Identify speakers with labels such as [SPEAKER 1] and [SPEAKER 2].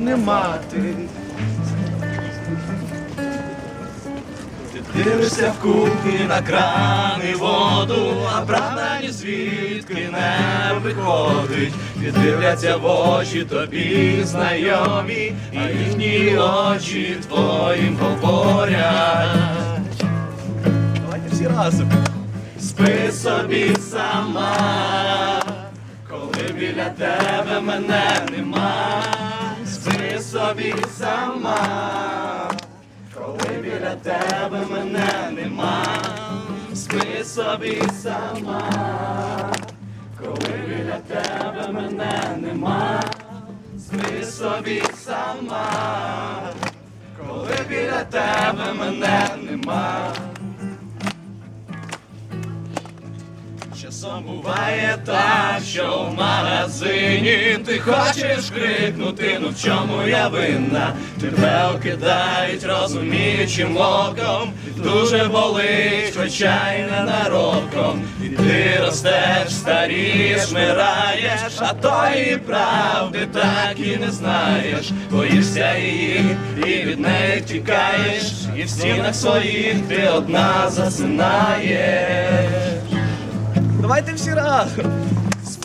[SPEAKER 1] не мати. Ти дивишся в кухні на крани воду, а правда ні звідки не виходить. Піддивляться в очі тобі знайомі, а їхні очі твоїм говорять. Давайте всі разом. Спи собі сама, коли біля тебе мене нема. Собі сама, коли біля тебе мене нема. Спи собі сама, коли біля тебе мене нема. Спи собі сама, коли біля тебе мене нема. Часом буває так, що в магазині ти хочеш крикнути, ну в чому я винна? Тебе окидають розуміючим оком, дуже болить, хоча й ненароком. І ти ростеш, старієш, мираєш, а тої правди так і не знаєш. Боїшся її і від неї тікаєш, і в стінах своїх ти одна засинаєш. Давайте всі разом.